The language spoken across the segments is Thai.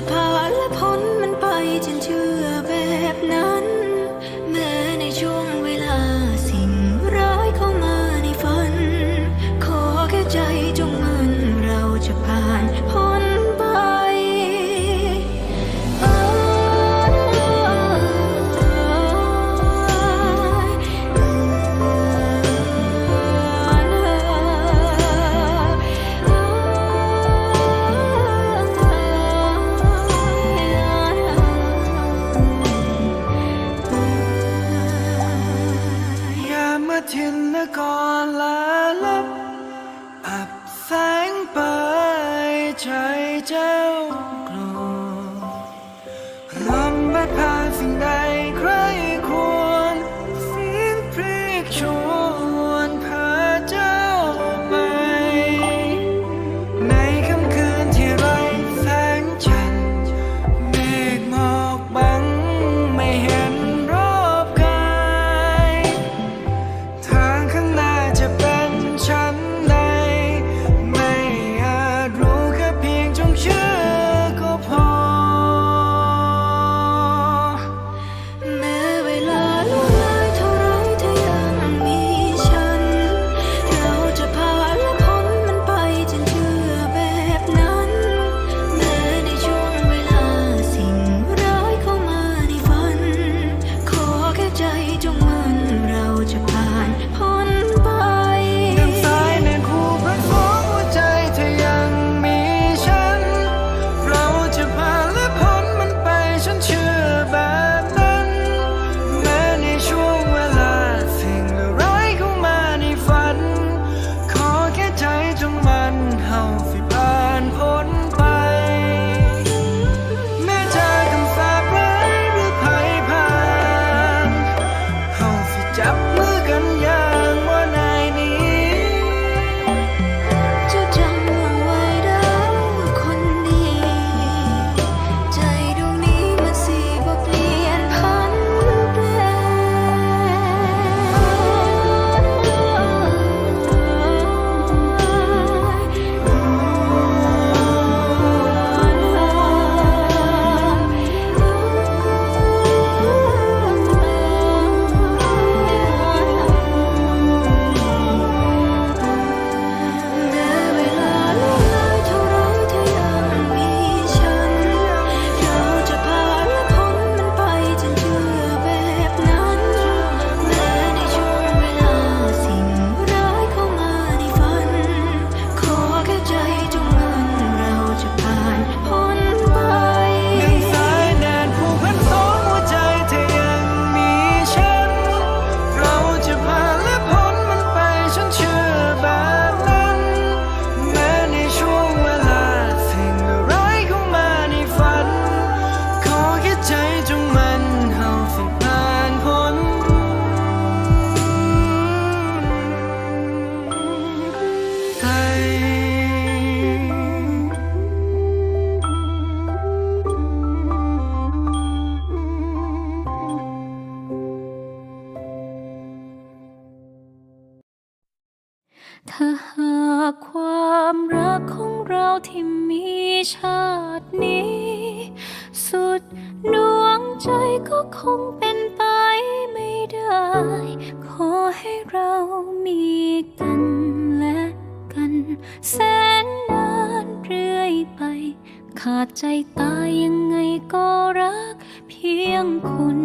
จะผ่าและพ้นมันไปจนถึง ถ้าหากความรักของเราที่มีชาตินี้ สุดดวงใจก็คงเป็นไปไม่ได้ ขอให้เรามีกันและกัน แสนนานเรื่อยไป ขาดใจตายยังไงก็รักเพียงคุณ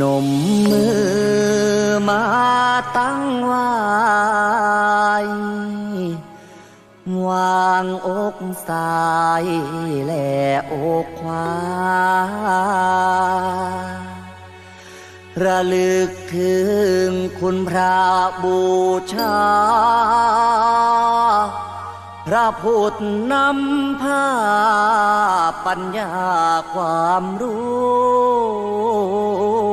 นมมือมาตั้งไว้วางอกซ้ายและอกขวา ระลึกถึงคุณพระบูชา พระพุทธนำพาปัญญาความรู้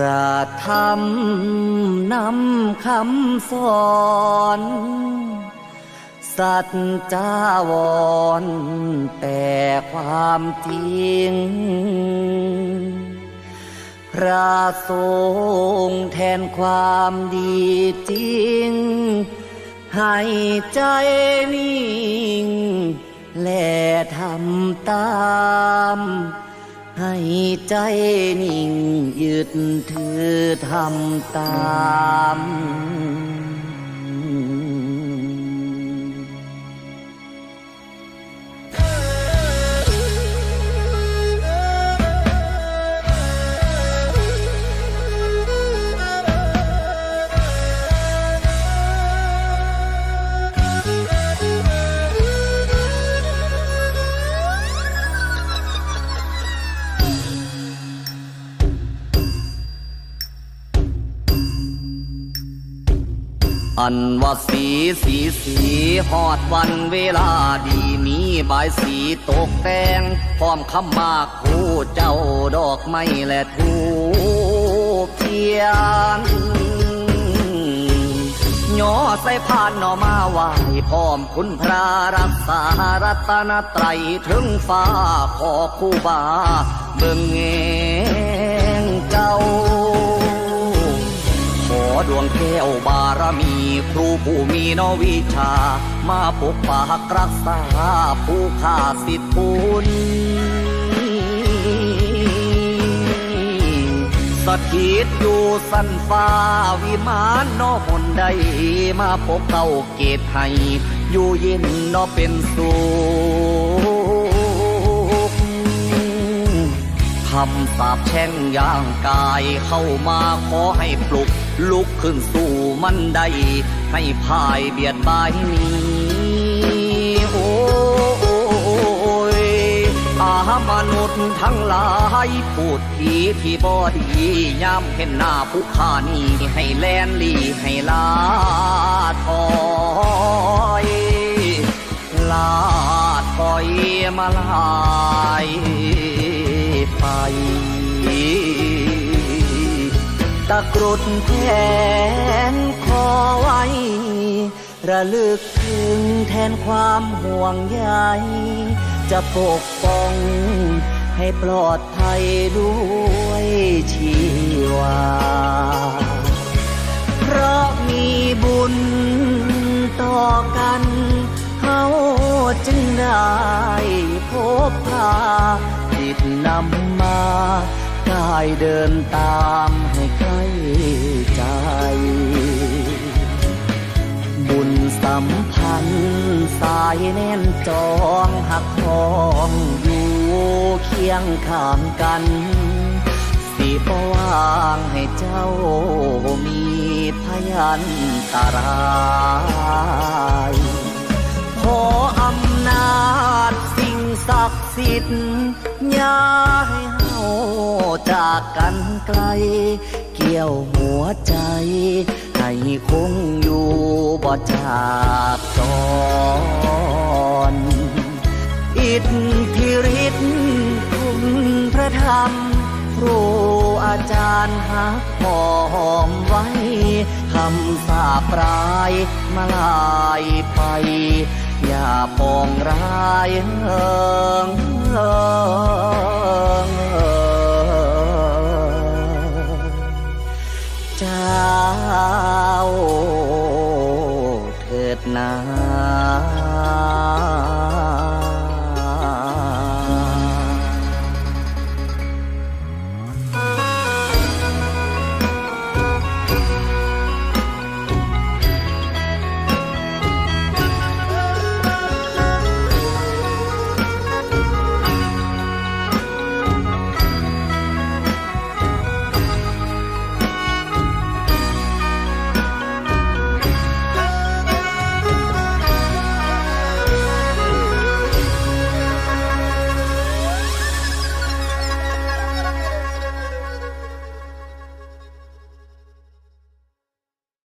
ระธรรมนำคำสอนสัจจาวรแต่ความจริง พระทรงฆ์แทนความดีจริง ให้ใจนิ่ง และทำตาม ให้ใจนิ่งยึดถือทำตาม อันว่าสีสีสีหอดวันเวลาดีมีบายสีตกแต่งพร้อมคำมากคู่เจ้าดอกไม้และทูเทียนย่อใส่พานหนอมาไหวพร้อมคุณพระรักษารัตนตรัยถึงฟ้าขอคู่บาเบิ่งแงงเจ้า ดวงแก้วบารมี ครูผู้มีนวิชา มาปกปักรักษาผู้ขาสิทธิคุณสถิตอยู่สันฟ้าวิมานนอมนใดมาพบเก่าเกตให้อยู่เย็นนอเป็นสุขคำสาปแช่งย่างกายเข้ามาขอให้ปลุก ลุกขึ้นสู่มันได้ให้พายเบียดบายหนี้โอ้ยอามนุษย์ทั้งหลายพูดผีที่บอดียามเห็นหน้าผู้ข้านีให้แลนลีให้ลาถอยลาดปล่อยมาลายไป ตะกรุดแทนคอไว้ ระลึกถึงแทนความห่วงใยจะปกป้องให้ปลอดภัยด้วยชีวา เพราะมีบุญต่อกันเขาจึงได้พบพาจิตนำมา กายเดินตามให้ใกล้ใจ บุญสัมพันธ์สายแน่นจองหักทองอยู่เคียงข้างกันสิบว่างให้เจ้ามีพยันตรายขออำนาจสิ่งศักดิ์สิทธิ์ย่าให้ จากกันไกล เกี่ยวหัวใจ ให้คงอยู่บ่จากจรอิทธิฤทธิ์คุณพระธรรม ครูอาจารย์หักหอมไว้คำสาปรายมาลายไป อย่าปองร้ายเฮิงเฮิง